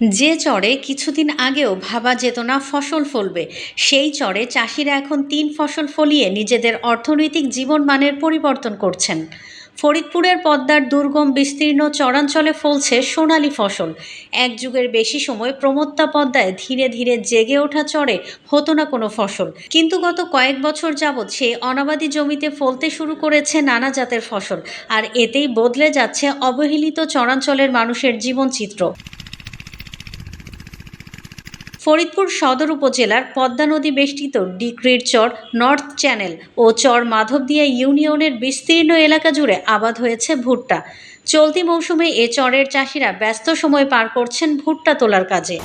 যে চরে কিছুদিন আগেও ভাবা যেত না ফসল ফলবে, সেই চরে চাষিরা এখন তিন ফসল ফলিয়ে নিজেদের অর্থনৈতিক জীবনমানের পরিবর্তন করছেন। ফরিদপুরের পদ্মার দুর্গম বিস্তীর্ণ চরাঞ্চলে ফলছে সোনালি ফসল। এক যুগের বেশি সময় প্রমত্তা পদ্মায় ধীরে ধীরে জেগে ওঠা চরে হতো না কোনো ফসল। কিন্তু গত কয়েক বছর যাবৎ সেই অনাবাদি জমিতে ফলতে শুরু করেছে নানা জাতের ফসল, আর এতেই বদলে যাচ্ছে অবহেলিত চরাঞ্চলের মানুষের জীবনচিত্র। ফরিদপুর সদর উপজেলার পদ্মা নদী বেষ্টিত ডিক্রির চর নর্থ চ্যানেল ও চর মাধবদিয়া ইউনিয়নের বিস্তীর্ণ এলাকা জুড়ে আবাদ হয়েছে ভুট্টা। চলতি মৌসুমে এ চরের চাষিরা ব্যস্ত সময় পার করছেন ভুট্টা তোলার কাজে।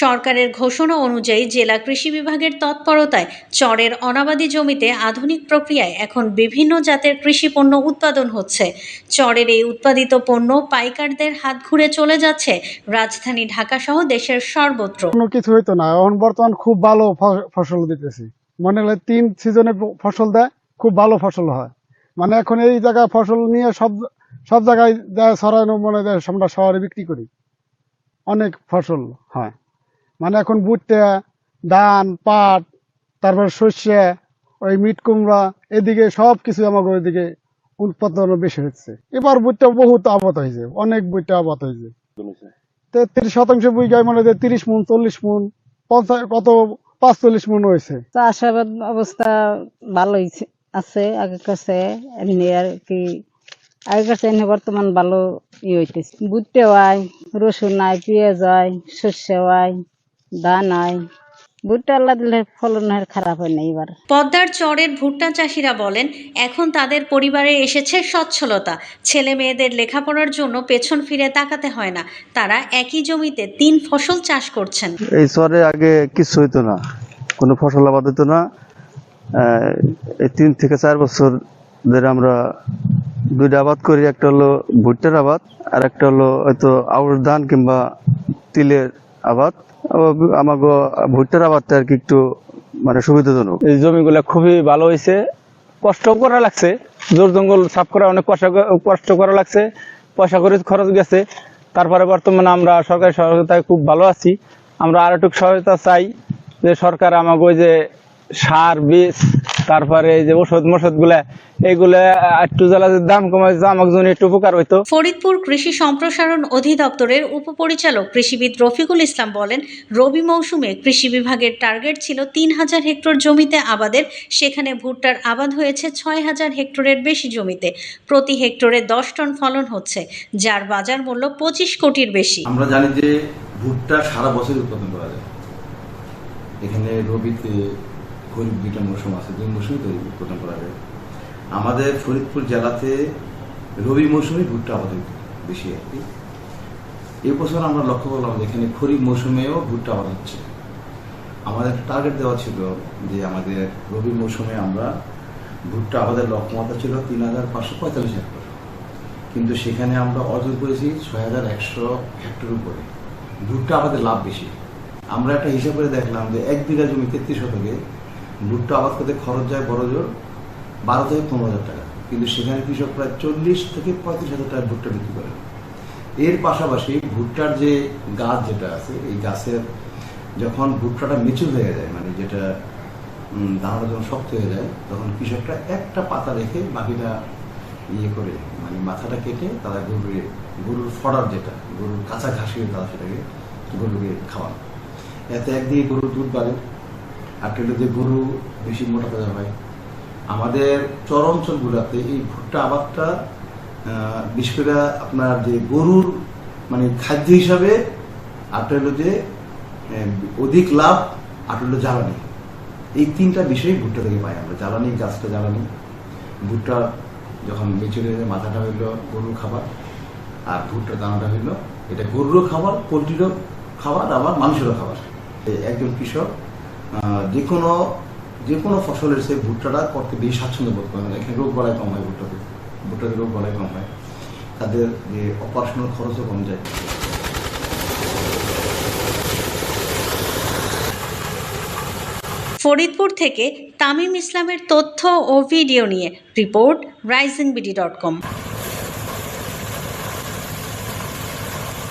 সরকারের ঘোষণা অনুযায়ী জেলা কৃষি বিভাগের তৎপরতায় চরের অনাবাদি জমিতে আধুনিক প্রক্রিয়ায় এখন বিভিন্ন জাতের কৃষি পণ্য উৎপাদন হচ্ছে। চরের এই উৎপাদিত পণ্য পাইকারদের হাত ঘুরে চলে যাচ্ছে। রাজধানী ঢাকাসহ দেশের সর্বত্র। কোনো কিছু হইতো না। এখন বর্তমান খুব ভালো ফসল দিতেছি। মনে হলে তিন সিজনে ফসল দেয়, খুব ভালো ফসল হয়। মানে এখন এই জায়গায় ফসল নিয়ে সব সব জায়গায় দেয় সরানো মনে দেয় আমরা শহরে বিক্রি করি। অনেক ফসল হয়। মানে এখন ভুট্টা ধান পাট তারপর সর্ষে ওই মিট কুমড়া এদিকে সব কিছু আমাকে ওইদিকে উৎপাদন বেশি হচ্ছে। এবার ভুট্টা বহুত আবাদ হয়েছে অনেক ভুট্টা আবাদ হয়েছে। তেত্রিশ শতাংশ বিঘায় মানে তিরিশ মন চল্লিশ মন পঞ্চাশ কত পাঁচচল্লিশ মন হয়েছে। চাষাবাদ অবস্থা ভালোই আছে আগের কাছে এমনি আর কি আগের কাছে এমনি বর্তমান ভালো ই হইতেছে। বুটতে হয় রসুন হয় পেঁয়াজ হয় শস্য হয়। ধান হয় ভুট্টা আল্লাহ দিলে ফলন খারাপ হয় না এবার পদ্মার চরের ভুট্টা চাষিরা বলেন এখন তাদের পরিবারে এসেছে সচ্ছলতা। ছেলে মেয়েদের লেখাপড়ার জন্য পেছন ফিরে তাকাতে হয় না। তারা একই জমিতে তিন ফসল চাষ করছেন। এই চরে আগে কিছু হইতো না। কোনো ফসল আবাদ হইতো না। এই তিন থেকে চার বছর ধরে আমরা দুইটা আবাদ করি। একটা হলো ভুট্টার আবাদ আর একটা হলো হয়তো আউশ ধান কিংবা তিলের আবাদ। আমাকে ভুট্টার আবাদটা আর কি একটু মানে সুবিধাজনক। এই জমিগুলো খুবই ভালো হয়েছে কষ্ট করা লাগছে। জোর জঙ্গল সাফ করা অনেক কষ্ট কষ্ট করা লাগছে। পয়সা করে খরচ গেছে। তারপরে বর্তমানে আমরা সরকারি সহায়তায় খুব ভালো আছি। আমরা আরেকটু সহায়তা চাই যে সরকার আমাকে ওই যে সার, বীজ তারপরে এই যে ওষুধ মষুধগুলা এইগুলা একটু জ্বালা দাম কমাইছে আমাকে জন্য একটু উপকার হইতো। ফরিদপুর কৃষি সম্প্রসারণ অধিদপ্তরের উপপরিচালক কৃষিবিদ রফিকুল ইসলাম বলেন রবি মৌসুমে কৃষি বিভাগের টার্গেট ছিল তিন হাজার হেক্টর জমিতে আবাদের সেখানে ভুট্টার আবাদ হয়েছে ছয় হাজার হেক্টরের বেশি জমিতে। প্রতি হেক্টরে দশ টন ফলন হচ্ছে যার বাজার মূল্য পঁচিশ কোটির বেশি। আমরা জানি যে ভুট্টা সারা বছর উৎপাদন করা যায়। এখানে রবিতে খরিফ দুইটা মৌসুম আছে, দুই মৌসুমে তৈরি উৎপাদন করা যায়। আমাদের ফরিদপুর জেলাতে রবি মৌসুমে ভুট্টা আবাদ বেশি আর কি এবছর আমরা লক্ষ্য করলাম যে এখানে খরিফ মৌসুমেও ভুট্টা আবাদ হচ্ছে। আমাদের টার্গেট দেওয়া ছিল যে আমাদের রবি মৌসুমে আমরা ভুট্টা আবাদের লক্ষ্যমাত্রা ছিল তিন হাজার পাঁচশো পঁয়তাল্লিশ হেক্টর। কিন্তু সেখানে আমরা অর্জন করেছি ছয় হাজার একশো হেক্টর উপরে। ভুট্টা আমাদের লাভ বেশি। আমরা একটা হিসাব করে দেখলাম যে এক বিঘা জমি তেত্রিশ শতকে ভুট্টা আবাদ করতে খরচ যায় বড় জোর, বারো থেকে পনেরো হাজার টাকা। কিন্তু সেখানে কৃষক প্রায় চল্লিশ থেকে পঁয়ত্রিশ হাজার টাকা ভুট্টা বিক্রি করে। এর পাশাপাশি ভুট্টার যে গাছ যেটা আছে, এই গাছের যখন ভুট্টাটা মেচুর হয়ে যায় মানে যেটা দানাটা যখন শক্ত হয়ে যায়, তখন কৃষকরা একটা পাতা রেখে বাকিটা ইয়ে করে মানে মাথাটা কেটে তারা গরুকে, গরুর ফড়ার যেটা, গরুর কাঁচা ঘাসিয়ে তারা সেটাকে গরুকে খাওয়ান। এতে একদিকে গরুর দুধ বাড়ে আর একটা যে গরু বেশি মোটা তাজা হয়, আমাদের চর অঞ্চলগুলোতে এই ভুট্টা আবাদটা বিশেষ করে আপনার যে গরুর মানে খাদ্য হিসাবে আরটা হলো যে অধিক লাভ, আর হলো জ্বালানি। এই তিনটা বিষয় ভুট্টা থেকে পাই আমরা, জ্বালানি, গাছটা জ্বালানি। ভুট্টা যখন মেচুরে মাথাটা হইল গরুর খাবার, আর ভুট্টার দানাটা হইল, এটা গরুরও খাবার, পোলট্রিরও খাবার, আবার মানুষেরও খাবার। একজন কৃষক যে কোনো যে কোনো ফসলের সে ভুট্টাটা করতে বেশি স্বাচ্ছন্দ্য বোধ করে না এখানে রোগ বলায় কম হয় ভুট্টাতে। ভুট্টাতে রোগ বলায় কম হয়। তাদের যে অপারেশনাল খরচও কম যায়। ফরিদপুর থেকে তামিম ইসলামের তথ্য ও ভিডিও নিয়ে report Rising BD dot com.